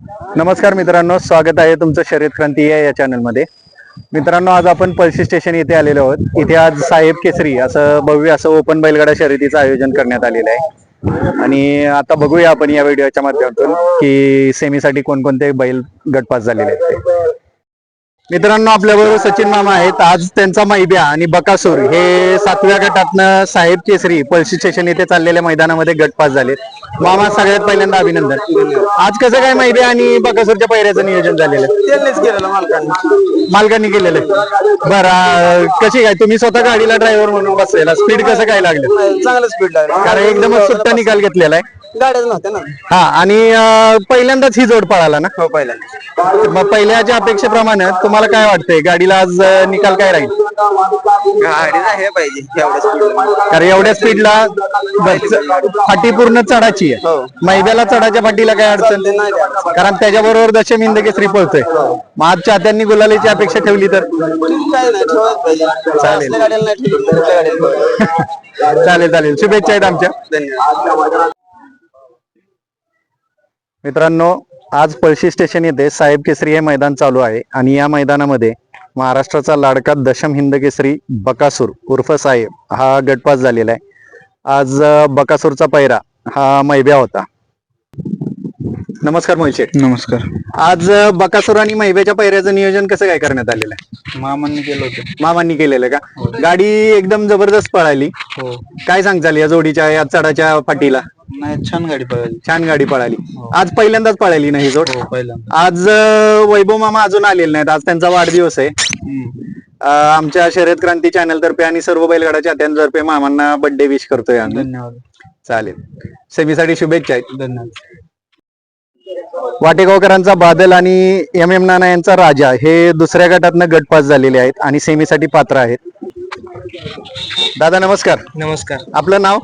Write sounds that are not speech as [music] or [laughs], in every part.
नमस्कार मित्रांनो स्वागत आहे तुमचं शर्यत क्रांती या या चॅनलमध्ये मित्रांनो आज आपण पळशी स्टेशन येथे आलेलो आहोत. इथे आज साहेब केसरी असं भव्य असं ओपन बैलगाडा शर्यतीचं आयोजन करण्यात आलेलं आहे. आणि आता बघूया आपण या व्हिडिओच्या माध्यमातून की सेमीसाठी कोणकोणते बैल गटपास झालेले आहेत ते. मित्रांनो आपल्याबरोबर सचिन मामा आहेत. आज त्यांचा मैब्या आणि बकासूर हे सातव्या गटातनं साहेब केसरी पळशी स्टेशन येथे चाललेल्या मैदानामध्ये गटपास झालेत. मामा सगळ्यात पहिल्यांदा अभिनंदन. आज कसं काय मैब्या आणि बकासूरच्या पहिऱ्याचं नियोजन झालेलं? आहे? मालकांनी. केलेलं. आहे बरं कशी काय? तुम्ही स्वतः गाडीला ड्रायव्हर म्हणून बसलेला. स्पीड कसं काय लागलं? चांगलं स्पीड लागलं. कारण एकदमच सुट्टा निकाल घेतलेला आहे. गाड्याच नव्हत्या ना? हा आणि अं, पहिल्यांदाच ही जोड पळाला ना? हो पहिल्यांदा मग पहिल्याच्या अपेक्षेप्रमाणे तुम्हाला काय वाटतंय? गाडीला आज अं, निकाल काय राहील? गाडीच आहे पाहिजे एवढ्या स्पीड कारण एवढ्या स्पीडला फाटी पूर्ण चढाची आहे. हो. मैद्याला चढाच्या फाटीला काय अडचण? नाही. कारण त्याच्याबरोबर दशम केसरी पळतोय. मग आज चाहत्यांनी गुलालीची अपेक्षा ठेवली तर? काय नाही ठेवत पाहिजे. असल्या गाड्याला नाही ठेवली कुठल्या गाडीला ठेवलं. [laughs] चालेल चालेल. शुभेच्छा आहेत आमच्या. धन्यवाद. मित्रांनो आज पळशी स्टेशन येथे साहेब केसरी हे मैदान चालू आहे आणि या मैदानामध्ये महाराष्ट्राचा लाडका दशम हिंद केसरी बकासूर उर्फ साहेब हा गटपास झालेला आहे. आज बकासूरचा पैरा हा मैब्या होता. नमस्कार मोहित शेठ नमस्कार. आज बकासूर आणि मैब्याच्या पैऱ्याचं नियोजन कसं काय करण्यात आलेलं आहे? मामांनी केलं होतं. मामांनी केलेलं का? गाडी एकदम जबरदस्त पळाली. हो. काय सांगचाल या जोडीच्या या चढाच्या फाटीला नाही छान गाडी पळाली. छान गाडी पळाली. आज पहिल्यांदाच पळाली ना ही जोड? हो पहिल्यांदा आज अं, वैभव मामा अजून आलेले नाहीत. आज त्यांचा वाढदिवस आहे. अं, आमच्या शर्यत क्रांती चॅनल तर्फे आणि सर्व बैलगाडा चाहत्यांतर्फे मामांना बर्थडे विश करतोय आम्ही. धन्यवाद. चालेल. सेमीसाठी शुभेच्छा आहेत. धन्यवाद. वाटेगावकरांचा बादल आणि एम एम नाना यांचा राजा हे दुसऱ्या गटातनं गटपास झालेले आहेत आणि सेमीसाठी पात्र आहेत. दादा नमस्कार. नमस्कार. आपलं नाव?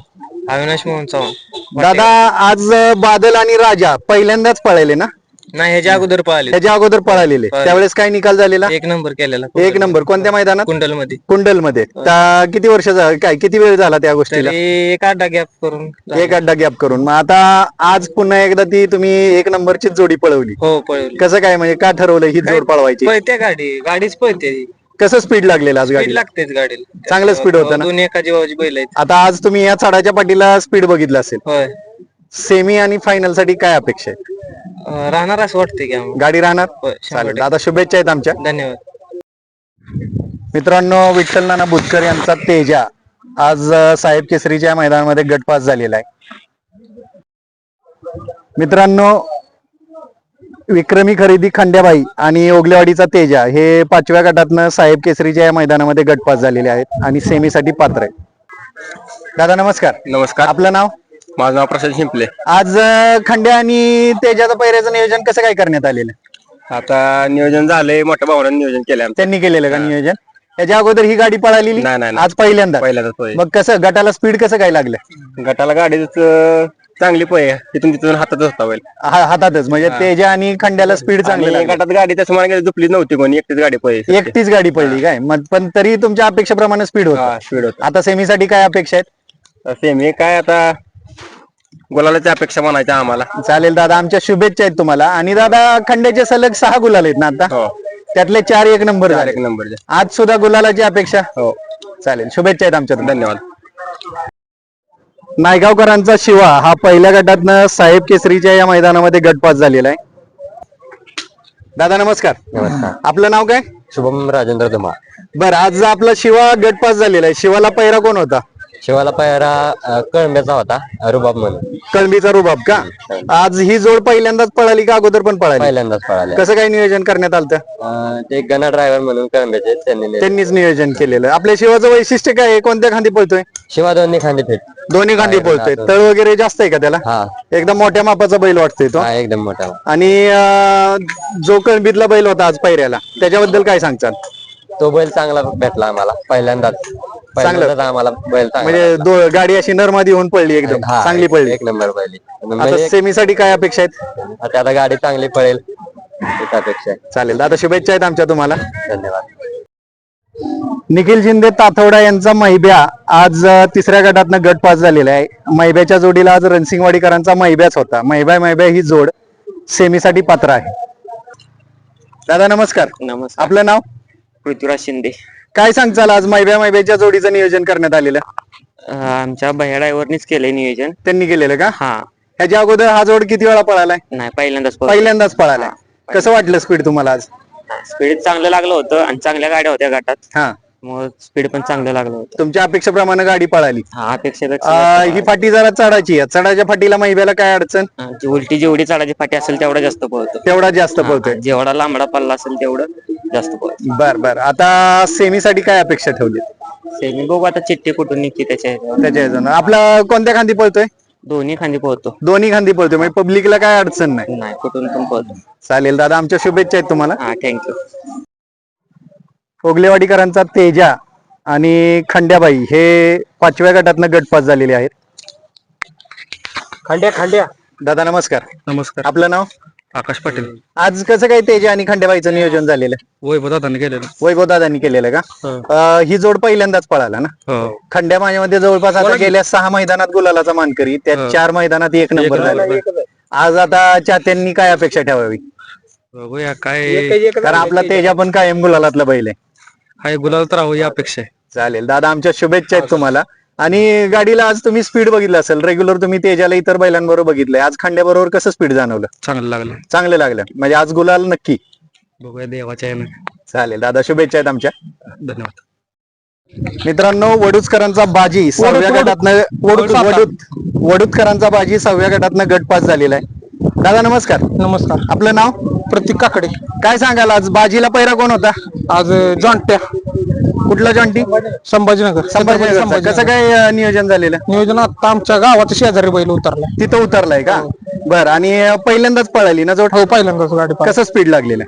अविनाश मोहन चव्हाण. दादा आज बादल आणि राजा पहिल्यांदाच पळाले ना? नाही ह्याच्या अगोदर पळाले. त्याच्या अगोदर पळालेले. त्यावेळेस काय निकाल झालेला? एक नंबर केलेला एक नंबर. कोणत्या मैदानात? कुंडलमध्ये कुंडलमध्ये किती वर्ष झा- काय किती वेळ झाला त्या गोष्टीला? एक आठ गॅप करून एक अड्डा गॅप करून. मग आता आज पुन्हा एकदा ती तुम्ही एक नंबरची जोडी पळवली. हो पळवली. कसं काय म्हणजे का ठरवलं ही जोड पळवायची? पळते गाडी. गाडीच पळते कसं स्पीड लागलेलं आज स्पीड गाडी लागतेच गाडीला. चांगलं स्पीड होतं ना? दोन्ही एका जीवाची बैल आहेत. आता आज तुम्ही या चढाच्या पाठीला स्पीड बघितलं असेल. होय. सेमी आणि फायनलसाठी काय अपेक्षा आहे अं, राहणार असं वाटतंय की आम्हाला. गाडी राहणार? होय, शंभर चालेल. टक्के. दादा शुभेच्छा आहेत आमच्या. धन्यवाद. मित्रांनो विठ्ठल नाना बुतकर यांचा तेजा आज अ, साहेब केसरीच्या मैदानामध्ये गटपास झालेला आहे. मित्रांनो विक्रमी खरेदी खंड्याबाई आणि ओगलेवाडीचा तेजा हे पाचव्या गटातनं साहेब केसरीच्या या मैदानामध्ये गटपास झालेले आहेत आणि सेमीसाठी पात्र आहे दादा नमस्कार. नमस्कार. आपलं नाव? माझं नाव प्रसाद शिंपले. आज अ, खंड्या आणि तेजाचं पैऱ्याचं नियोजन कसं काय करण्यात आलेलं? आता नियोजन झालंय मोठ्या भावनाने नियोजन आमचं. त्यांनी केलेलं का नियोजन? त्याच्या अगोदर ही गाडी पळालेली? नाही, नाही, नाही. आज पहिल्यांदा पहिल्यांदाच होय. मग कसं गटाला स्पीड कसं काय लागलं? गटाला गाडी चांगली पय. तिथून तिथून हातातच होता बैल. हा- हातातच. म्हणजे तेजा आणि खंड्याला स्पीड चांगली आणि लागली. गटात गाडी तसं मला गेली नव्हती कोणी. एकटीच गाडी पय एकटीच गाडी पडली काय? मग पण तरी तुमच्या अपेक्षेप्रमाणे स्पीड होत. स्पीड होता. आता सेमीसाठी काय अपेक्षा आहेत? सेमी काय आता? गुलालाची अपेक्षा म्हणायच्या आम्हाला. चालेल दादा आमच्या शुभेच्छा आहेत तुम्हाला. आणि दादा खंड्याचे सलग सहा गुलाल आहेत ना आता? हो. त्यातले चार एक नंबर झाले. एक नंबरचे आज सुद्धा गुलालाची अपेक्षा? हो. चालेल शुभेच्छा आहेत आमच्या. धन्यवाद. नायगावकरांचा शिवा हा पहिल्या गटातनं साहेब केसरीच्या या मैदानामध्ये गटपास झालेला आहे. दादा नमस्कार. आपलं नाव काय? शुभम राजेंद्र धुमा बर आज आपला शिवा गटपास झालेला आहे. शिवाला पैरा कोण होता? शिवाला पायरा कळंब्याचा होता रुबाब म्हणून. कळंबीचा रुबाब का? आज ही जोड पहिल्यांदाच पळाली का अगोदर पण पळाली? पहिल्यांदाच पळाले. कसं काय नियोजन करण्यात आलं होतं? अं, ते गणा ड्रायव्हर म्हणून कळंब्याचे त्यांनी नेले. त्यांनीच नियोजन केलेलं. आपल्या शिवाचं वैशिष्ट्य काय आहे? कोणत्या खांदी पळतोय? शिवा दोन्ही खांदे फिट. दोन्ही खांदी पळतोय. तळ वगैरे जास्त आहे का त्याला? हा. एकदम मोठ्या मापाचा बैल वाटतोय तो. हा एकदम मोठा. आणि अं, जो कळंबीतला बैल होता आज पैऱ्याला त्याच्याबद्दल काय सांगचाल तो बैल चांगला भेटला आम्हाला पहिल्यांदाच. पहिल्यांदाच आम्हाला बैल चांगला म्हणजे दो- गाडी अशी नरमादी होऊन पडली एकदम हा, चांगली पडली. एक नंबर बैली आता म्हणजे सेमीसाठी काय अपेक्षा आहेत? आता आता गाडी चांगली पळेल त्यापेक्षा चालेल. दादा शुभेच्छा आहेत आमच्या तुम्हाला. धन्यवाद. निखिल शिंदे ताथवडा यांचा मैब्या आज अ, तिसऱ्या गटातनं गट पास झालेला आहे. मैब्याच्या जोडीला आज रणसिंगवाडीकरांचा मैब्याच होता. मैब्या मैब्या ही जोड सेमीसाठी पात्र आहे. दादा नमस्कार. नमस्कार. आपलं नाव? पृथ्वीराज शिंदे. काय सांगचाल आज मैब्या मैब्याच्या जोडीचं नियोजन करण्यात आलेलं? आमच्या भैया ड्रायव्हरनीच केलंय नियोजन. त्यांनी केलेलं का? हा. ह्याच्या अगोदर हा जोड किती वेळा पळालाय? नाही पहिल्यांदाच पहिल्यांदाच पळालाय. कसं वाटलं स्पीड तुम्हाला आज? स्पीड चांगलं लागलं होतं आणि चांगल्या गाड्या होत्या गटात हा. मग स्पीड पण चांगलं लागलं होतं. तुमच्या अपेक्षेप्रमाणे गाडी पळाली. हा अपेक्षेपेक्षा ही फाटी जरा चढायची आहे. चढाच्या फाटीला मैब्याला काय अडचण? हा, जी उलटी जेवढी चढाची फाटी असेल तेवढा जास्त पळतो तेवढा जास्त पळतोय. जेवढा लांबडा पल्ला असेल तेवढं. जास्त पळतो बर बर. आता सेमीसाठी काय अपेक्षा ठेवली? सेमी बघू आता चिठ्ठी कुठून निघते त्याच्या ह्याच्यावर. त्याच्या ह्याच्यानं आपला कोणत्या खांदी पळतोय? दोन्ही खांदी पळतो. दोन्ही खांदी पळतोय. म्हणजे पब्लिकला काय अडचण नाही? नाही कुठून पण पळतो. चालेल दादा आमच्या शुभेच्छा आहेत तुम्हाला. हा थँक्यू ओगलेवाडीकरांचा तेजा आणि खंड्याबाई हे पाचव्या गटातनं गटपास झालेले आहेत. खंड्या खंड्या. दादा नमस्कार. नमस्कार. आपलं नाव? आकाश पाटील. आज कसं काय तेजा आणि खंड्याबाईचं नियोजन झालेलं? वैभव दादाने केलेलं. वैभव दादांनी केलेलं का? अं, ही जोड पहिल्यांदाच पळाला ना? हो. खंड्या माझ्यामध्ये जवळपास आता गेल्या सहा मैदानात गुलालाचा मानकरी. त्यात चार मैदानात एक नंबर झाला. आज आता चाहत्यांनी काय अपेक्षा ठेवावी? बघूया काय कारण आपला तेजा पण कायम गुलालातला बैल आहे. हाय गुलाल तर राहू ही अपेक्षा आहे. चालेल. दादा आमच्या शुभेच्छा आहेत तुम्हाला. आणि गाडीला आज तुम्ही स्पीड बघितलं असेल. रेग्युलर तुम्ही तेजाला इतर बैलांबरोबर बघितलंय. आज खंड्याबरोबर कसं स्पीड जाणवलं? चांगलं लागलं. चांगलं लागलं. म्हणजे आज गुलाल नक्की. बघूया देवाच्या यानं. चालेल. दादा शुभेच्छा आहेत आमच्या. धन्यवाद. मित्रांनो वडूचकरांचा बाजी सहाव्या गटातनं वडूत वडूतकरांचा बाजी सहाव्या गटातनं गट पास झालेला आहे. दादा नमस्कार. नमस्कार. आपलं नाव? प्रतीक काकडे. काय सांगाल आज? बाजीला पैरा कोण होता? आज जॉन्ट्या. कुठला जॉन्टी? संभाजीनगर. संभाजीनगर. कसं काय अं, नियोजन झालेलं? नियोजन आता आमच्या गावात शेजारी बैल उतरला. तिथं उतरलाय का? बर आणि अं, पहिल्यांदाच पळाली ना जोड? हो पहिल्यांदाच गाडी पाहिली. कसं स्पीड लागलेलं?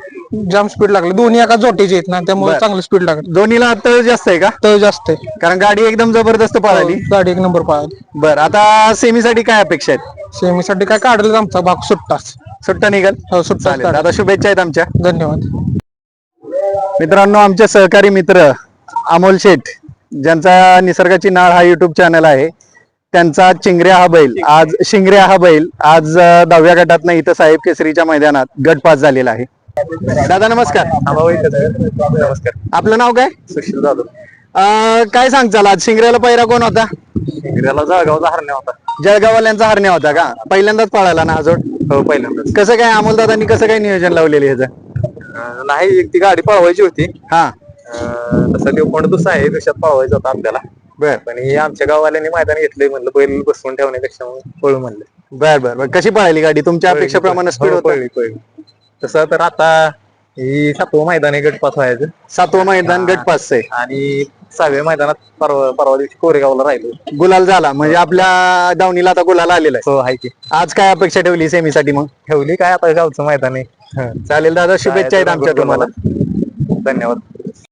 जाम स्पीड लागली. दोन्ही एका जोटीचे आहेत ना त्यामुळे बरं. चांगलं स्पीड लागली दोन्हीला तळ जास्त आहे का? तळ जास्त आहे. कारण गाडी एकदम जबरदस्त पळाली. गाडी एक नंबर पाहिली बर आता सेमीसाठी काय अपेक्षा आहेत? सेमीसाठी काय काढलं आमचा भाग सुट्टाच. सुट्टा निघाल? हो सुट्टाच चालेल. काढला. दादा शुभेच्छा आहेत आमच्या. धन्यवाद. मित्रांनो आमचे सहकारी मित्र अमोल शेठ ज्यांचा निसर्गाची नाळ हा युट्यूब चॅनल आहे. त्यांचा चिंगऱ्या हा बैल आज शिंगऱ्या हा बैल आज अं, दहाव्या गटात इथं साहेब केसरीच्या मैदानात गट पास झालेला आहे. दादा नमस्कार. नमस्कार. आपलं नाव काय? सुशील जाधव. अं, काय सांगचाल आज शिंगऱ्याला पैरा कोण होता? इंग्रजाला जळगावचा हरण्या होता. जळगाववाल्यांचा हरण्या होता का? पहिल्यांदाच पळाला ना हा जोड हो पहिल्यांदाच. कसं काय अमोल दादांनी कसं काय नियोजन लावलेलं ह्याचं? अं, नाही ती गाडी पळवायची होती. हा. अं, तसा देव कोण दुसरा आहे दिवसात पळवायचा होता आपल्याला. बर. पण हे आमच्या गाववाल्यांनी मैदान घेतलंय म्हणलं बैल बसवून ठेवण्यापेक्षा मग पळू म्हणलं. बर बर बर. कशी पळाली गाडी? तुमच्या अपेक्षेप्रमाणे स्पीड हो, होतं? पळली पळली. तसं तर आता ही सातवं मैदान आहे गटपात व्हायचं. सातवं मैदान गट पास आहे. आणि सहाव्या मैदानात परवा परवा दिवशी कोरेगावला राहिलो. गुलाल झाला म्हणजे आपल्या दावणीला आता गुलाल आलेला हो आहे की. आहे आज काय अपेक्षा ठेवली सेमीसाठी मग? ठेवली काय आता गावचं मैदान आहे. चालेल दादा शुभेच्छा आहेत आमच्या तुम्हाला. धन्यवाद.